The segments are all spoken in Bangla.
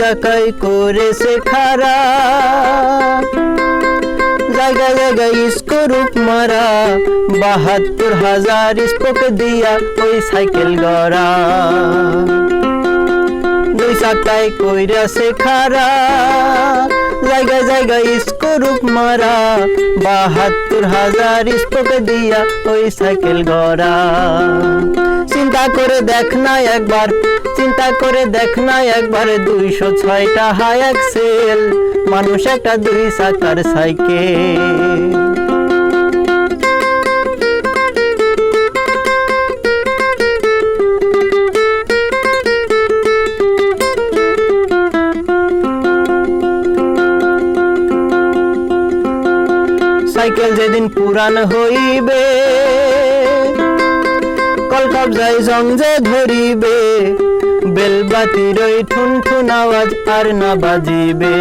দুশাকাই করেছে খারা জায়গায় জায়গায় স্করূপ মারা, বাহাত্তর হাজার ইস্কোকে দিয়া ওই সাইকেল গড়া। দুই চাকায় কইরাছে খারাপ জায়গায় জায়গায় স্করূপ মারা। বাহাত্তর হাজার স্পোক দিয়া ওই সাইকেল গড়া। চিন্তা করে দেখ না একবার, চিন্তা করে দেখ না একবার দুইশো ছয়টা হাই এক্সেল। মানুষ একটা দুই চাকার সাইকেল। সাইকেল যেদিন পুরান হইবে কল জং যে ধরিবে বেলবাতির ওই ঠুন ঠুন আওয়াজ আর না বাজিবে।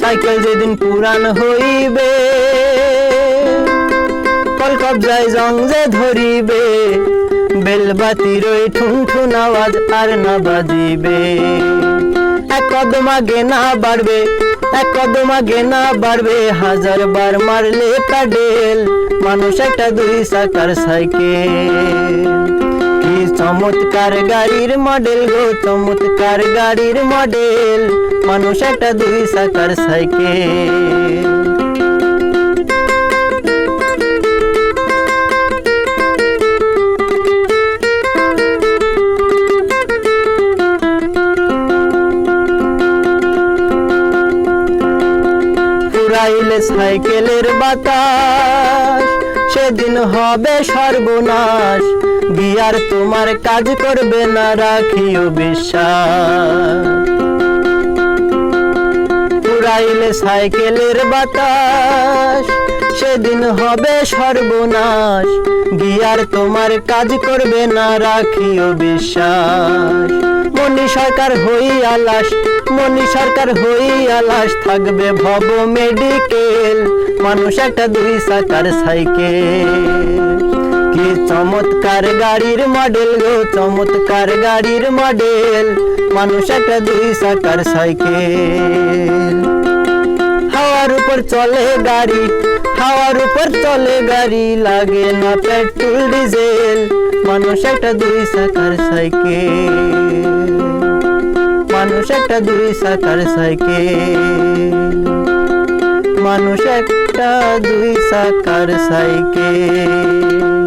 সাইকেল যেদিন পুরান হইবে কল জং যে ধরিবে বেলবাতির ওই ঠুন ঠুন আওয়াজ আর না বাজিবে। এক কদম আগে না বাড়বে, এক কদম আগে না বাড়বে হাজার বার মারলে প্যাডেল মানুষ একটা দুই সাকার সাইকেল। কি চমৎকার গাড়ির মডেল গো, চমৎকার গাড়ির মডেল। মানুষ একটা দুই সাকার সাইকেল। ফুরাইলে সাইকেলের বাতাস, সেদিন হবে সর্বনাশ। বিয়ার তোমার কাজ করবে না, রাখিও বিশ্বাস। ফুরাইলে সাইকেলের বাতাস, সেদিন হবে সর্বনাশ। গিয়ার তোমার কাজ করবে না, রাখিও বিশ্বাস। মনি সরকার হই আলাস মনি সরকার হই আলাস থাকবে ভব মেডিকেল। মানুষ একটা দুই চাকার সাইকেল। কি চমৎকার গাড়ির মডেল গো, চমৎকার গাড়ির মডেল। মানুষ একটা দুই চাকার সাইকেল। হাওয়ার উপর চলে গাড়ি, হাওয়ার উপর চলে গাড়ি, লাগে না পেট্রোল ডিজেল। মানুষ একটা দুই চাকার সাইকেল। মানুষ একটা দুই চাকার সাইকেল মানুষ একটা দুই সাকার সাইকেল